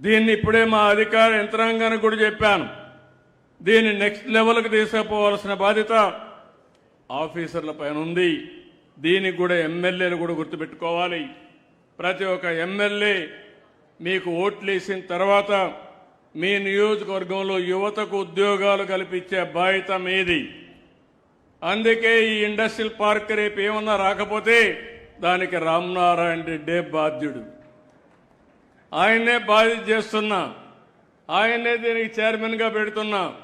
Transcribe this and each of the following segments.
దీన్ని ఇప్పుడే మా అధికార యంత్రాంగానికి కూడా చెప్పాను. దీన్ని నెక్స్ట్ లెవెల్కి తీసుకుపోవాల్సిన బాధ్యత ఆఫీసర్ల పైన ఉంది. దీనికి కూడా ఎమ్మెల్యేలు కూడా గుర్తుపెట్టుకోవాలి. ప్రతి ఒక్క ఎమ్మెల్యే మీకు ఓట్లు వేసిన తర్వాత మీ నియోజకవర్గంలో యువతకు ఉద్యోగాలు కల్పించే బాధ్యత మీది. అందుకే ఈ ఇండస్ట్రియల్ పార్క్ రేపు ఏమన్నా రాకపోతే దానికి రామనారాయణ రెడ్డే బాధ్యుడు. ఆయన్నే బాధ్యత చేస్తున్నా. ఆయన్నే దీనికి చైర్మన్గా పెడుతున్నా.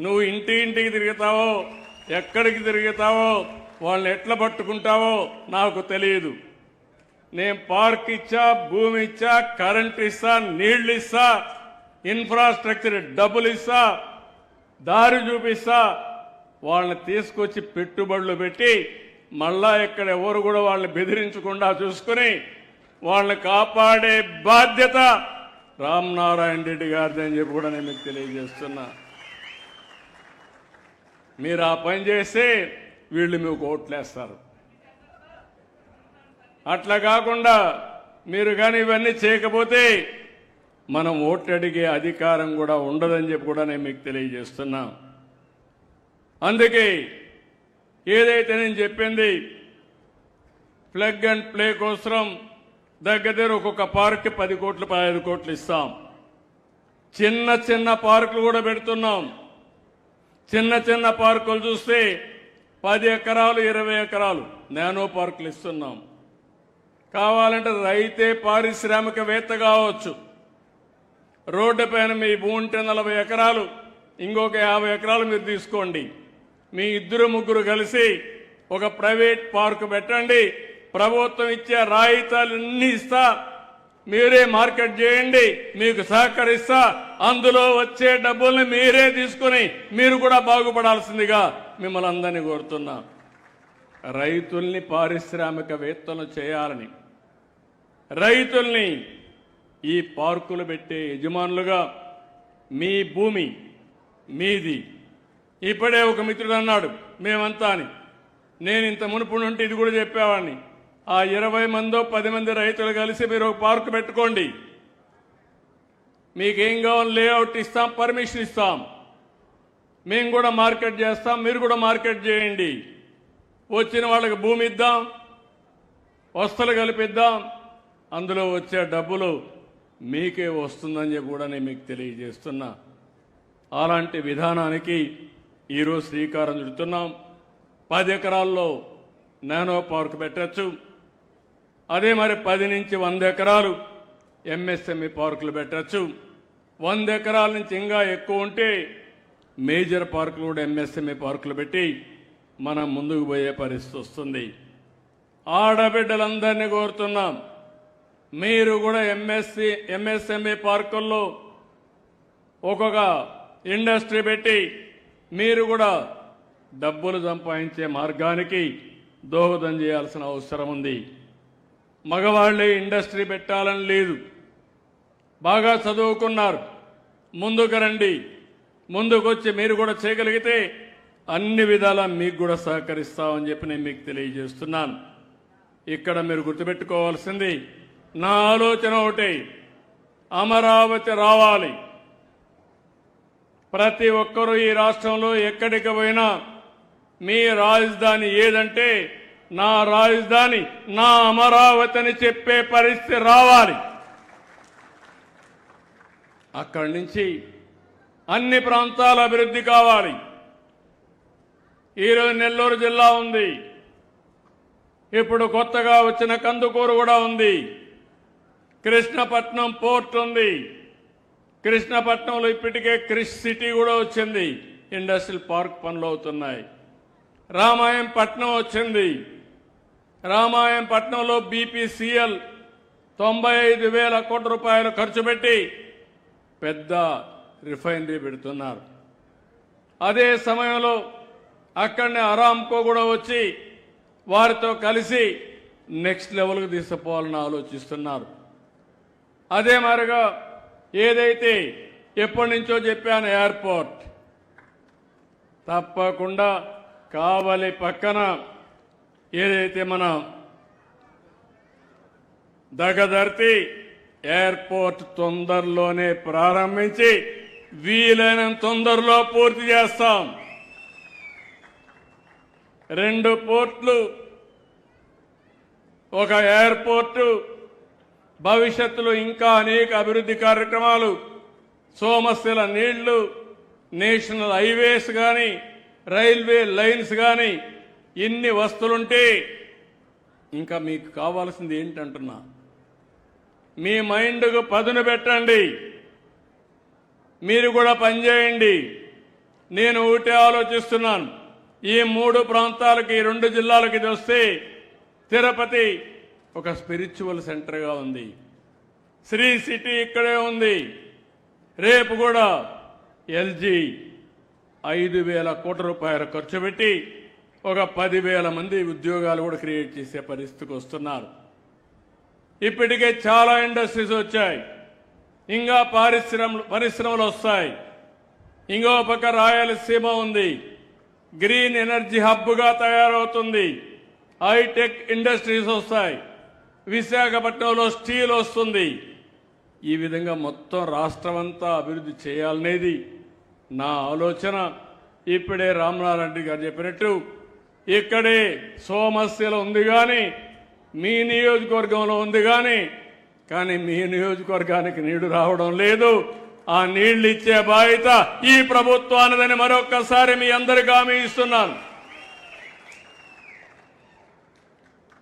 నువ్వు ఇంటి ఇంటికి తిరుగుతావో ఎక్కడికి తిరుగుతావో వాళ్ళని ఎట్లా పట్టుకుంటావో నాకు తెలియదు. నేను పార్క్ ఇచ్చా భూమి ఇచ్చా కరెంట్ ఇస్తా నీళ్ళు ఇస్తా ఇన్ఫ్రాస్ట్రక్చర్ డబ్బులు ఇస్తా దారి చూపిస్తా. వాళ్ళని తీసుకొచ్చి పెట్టుబడులు పెట్టి మళ్ళా ఇక్కడ ఎవరు కూడా వాళ్ళని బెదిరించకుండా చూసుకుని వాళ్ళని కాపాడే బాధ్యత రామనారాయణ రెడ్డి గారిది అని చెప్పి కూడా నేను మీకు తెలియజేస్తున్నా. మీరు ఆ పని చేస్తే వీళ్ళు మీకు ఓట్లేస్తారు. అట్లా కాకుండా మీరు కానీ ఇవన్నీ చేయకపోతే మనం ఓట్లు అడిగే అధికారం కూడా ఉండదని చెప్పి కూడా నేను మీకు తెలియజేస్తున్నా. అందుకే ఏదైతే నేను చెప్పింది ప్లగ్ అండ్ ప్లే కోసం దగ్గర దగ్గర ఒక్కొక్క పార్క్కి పది కోట్లు పదహైదు కోట్లు ఇస్తాం. చిన్న చిన్న పార్కులు కూడా పెడుతున్నాం. చిన్న చిన్న పార్కులు చూస్తే పది ఎకరాలు ఇరవై ఎకరాలు నానో పార్కులు ఇస్తున్నాం. కావాలంటే రైతే పారిశ్రామికవేత్త కావచ్చు. రోడ్డు పైన మీ భూమి నలభై ఎకరాలు ఇంకొక యాభై ఎకరాలు మీరు తీసుకోండి. మీ ఇద్దరు ముగ్గురు కలిసి ఒక ప్రైవేట్ పార్కు పెట్టండి. ప్రభుత్వం ఇచ్చే రాయితాలన్నీ ఇస్తా. మీరే మార్కెట్ చేయండి మీకు సహకరిస్తా. అందులో వచ్చే డబ్బుల్ని మీరే తీసుకుని మీరు కూడా బాగుపడాల్సిందిగా మిమ్మల్ని అందరినీ కోరుతున్నా. రైతుల్ని పారిశ్రామికవేత్తలు చేయాలని రైతుల్ని ఈ పార్కులు పెట్టే యజమానులుగా మీ భూమి మీది. ఇప్పుడే ఒక మిత్రుడు అన్నాడు మేమంతా అని. నేను ఇంత మునుపు నుండి ఇది కూడా చెప్పేవాడిని. ఆ ఇరవై మందో పది మంది రైతులు కలిసి మీరు ఒక పార్క్ పెట్టుకోండి. మీకేం కావాలి లేఅవుట్ ఇస్తాం పర్మిషన్ ఇస్తాం. మేము కూడా మార్కెట్ చేస్తాం మీరు కూడా మార్కెట్ చేయండి. వచ్చిన వాళ్ళకి భూమి ఇద్దాం వస్తువులు కలిపిద్దాం. అందులో వచ్చే డబ్బులు మీకే వస్తుందని చెప్పి కూడా నేను మీకు తెలియజేస్తున్నా. అలాంటి విధానానికి ఈరోజు శ్రీకారం చుడుతున్నాం. పది ఎకరాల్లో నానో పార్క్ పెట్టచ్చు. అదే మరి పది నుంచి వంద ఎకరాలు ఎంఎస్ఎంఈ పార్కులు పెట్టచ్చు. వంద ఎకరాల నుంచి ఇంకా ఎక్కువ ఉంటే మేజర్ పార్కులు కూడా ఎంఎస్ఎంఈ పార్కులు పెట్టి మనం ముందుకు పోయే పరిస్థితి వస్తుంది. ఆడబిడ్డలందరినీ కోరుతున్నాం. మీరు కూడా ఎంఎస్సి ఎంఎస్ఎంఈ పార్కుల్లో ఒక్కొక్క ఇండస్ట్రీ పెట్టి మీరు కూడా డబ్బులు సంపాదించే మార్గానికి దోహదం చేయాల్సిన అవసరం ఉంది. మగవాళ్ళే ఇండస్ట్రీ పెట్టాలని లేదు. బాగా చదువుకున్నారు. ముందుకు రండి. ముందుకొచ్చి మీరు కూడా చేయగలిగితే అన్ని విధాలా మీకు కూడా సహకరిస్తామని చెప్పి నేను మీకు తెలియజేస్తున్నాను. ఇక్కడ మీరు గుర్తుపెట్టుకోవాల్సింది నా ఆలోచన ఒకటే. అమరావతి రావాలి. ప్రతి ఒక్కరూ ఈ రాష్ట్రంలో ఎక్కడికి పోయినా మీ రాజధాని ఏదంటే నా రాజధాని నా అమరావతి అని చెప్పే పరిస్థితి రావాలి. అక్కడి నుంచి అన్ని ప్రాంతాల అభివృద్ధి కావాలి. ఈరోజు నెల్లూరు జిల్లా ఉంది. ఇప్పుడు కొత్తగా వచ్చిన కందుకూరు కూడా ఉంది. కృష్ణపట్నం పోర్ట్ ఉంది. కృష్ణపట్నంలో ఇప్పటికే క్రిష్ సిటీ కూడా వచ్చింది. ఇండస్ట్రియల్ పార్క్ పనులు అవుతున్నాయి. రామాయం పట్నం వచ్చింది. రామాయం పట్నంలో బీపీసీఎల్ తొంభై ఐదు వేల కోట్ల రూపాయలు ఖర్చు పెట్టి పెద్ద రిఫైనరీ పెడుతున్నారు. అదే సమయంలో అక్కడనే అరామ్కో కూడా వచ్చి వారితో కలిసి నెక్స్ట్ లెవెల్కి తీసుకుపోవాలని ఆలోచిస్తున్నారు. అదే మరిగా ఏదైతే ఎప్పటి నుంచో చెప్పాను ఎయిర్పోర్ట్ తప్పకుండా కావలి పక్కన ఏదైతే మన దగదర్తి ఎయిర్పోర్ట్ తొందరలోనే ప్రారంభించి వీలైనంత తొందరలో పూర్తి చేస్తాం. రెండు పోర్ట్లు ఒక ఎయిర్పోర్టు భవిష్యత్తులో ఇంకా అనేక అభివృద్ధి కార్యక్రమాలు సోమశిల నీళ్ళు నేషనల్ హైవేస్ కానీ రైల్వే లైన్స్ కానీ ఇన్ని వస్తువులుంటే ఇంకా మీకు కావాల్సింది ఏంటంటున్నా? మీ మైండ్కు పదును పెట్టండి. మీరు కూడా పనిచేయండి నేను ఒకటే ఆలోచిస్తున్నాను. ఈ మూడు ప్రాంతాలకి రెండు జిల్లాలకి ఇది వస్తే తిరుపతి ఒక స్పిరిచువల్ సెంటర్గా ఉంది. శ్రీ సిటీ ఇక్కడే ఉంది. రేపు కూడా ఎల్జీ ఐదు వేల కోట్ల రూపాయలు ఖర్చు పెట్టి ఒక పదివేల మంది ఉద్యోగాలు కూడా క్రియేట్ చేసే పరిస్థితికి వస్తున్నారు. ఇప్పటికే చాలా ఇండస్ట్రీస్ వచ్చాయి. ఇంకా పారిశ్రమలు పరిశ్రమలు వస్తాయి. ఇంకో పక్క రాయలసీమ ఉంది. గ్రీన్ ఎనర్జీ హబ్గా తయారవుతుంది. హైటెక్ ఇండస్ట్రీస్ వస్తాయి. విశాఖపట్నంలో స్టీల్ వస్తుంది. ఈ విధంగా మొత్తం రాష్ట్రమంతా అభివృద్ధి చేయాలనేది నా ఆలోచన. ఇప్పుడే రామనారాయణ గారు చెప్పినట్టు ఇక్కడే సోమస్యలో ఉంది కానీ మీ నియోజకవర్గంలో ఉంది కానీ కానీ మీ నియోజకవర్గానికి నీళ్ళు రావడం లేదు. ఆ నీళ్ళు ఇచ్చే బాధ్యత ఈ ప్రభుత్వానిదని మరొక్కసారి మీ అందరికీ హామీ ఇస్తున్నాను.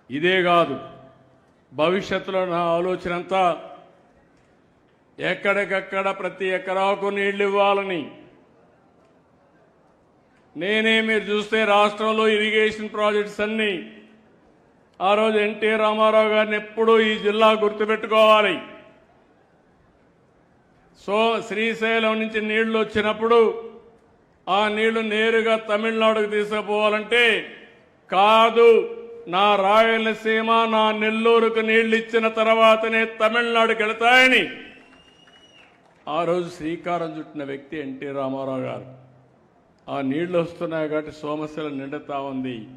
ఇదే కాదు భవిష్యత్తులో నా ఆలోచన అంతా ఎక్కడికక్కడ ప్రతి ఎకరాకు నీళ్ళు ఇవ్వాలని నేనే మీరు చూస్తే రాష్ట్రంలో ఇరిగేషన్ ప్రాజెక్ట్స్ అన్నీ. ఆ రోజు ఎన్టీ రామారావు గారిని ఎప్పుడూ ఈ జిల్లా గుర్తుపెట్టుకోవాలి. సో శ్రీశైలం నుంచి నీళ్ళు వచ్చినప్పుడు ఆ నీళ్ళు నేరుగా తమిళనాడుకు తీసుకుపోవాలంటే కాదు నా రాయలసీమ నా నెల్లూరుకు నీళ్ళు ఇచ్చిన తర్వాతనే తమిళనాడుకి వెళతాయని. ఆ రోజు శ్రీకారం చుట్టిన వ్యక్తి ఎన్టీ రామారావు గారు. ఆ నీళ్ళు వస్తున్నాయి కాబట్టి సోమశిల నిండుతా ఉంది.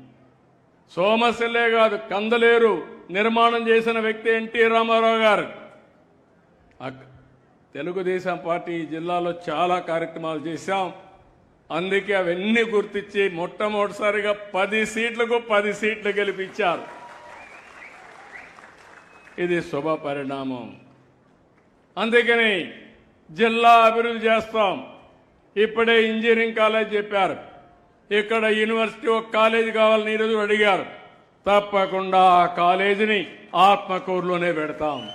సోమశిలే కాదు కందలేరు నిర్మాణం చేసిన వ్యక్తి ఎన్టీ రామారావు గారు. తెలుగుదేశం పార్టీ జిల్లాలో చాలా కార్యక్రమాలు చేశాం. అందుకే అవన్నీ గుర్తించి మొట్టమొదటిసారిగా పది సీట్లకు పది సీట్లు గెలిపించారు. ఇది శుభ పరిణామం. అందుకని జిల్లా అభివృద్ధి చేస్తాం. ఇప్పుడే ఇంజనీరింగ్ కాలేజ్ చెప్పారు. ఇక్కడ యూనివర్సిటీ ఒక కాలేజీ కావాలని ఈరోజు అడిగారు. తప్పకుండా ఆ కాలేజీని ఆత్మకూరులోనే పెడతాం.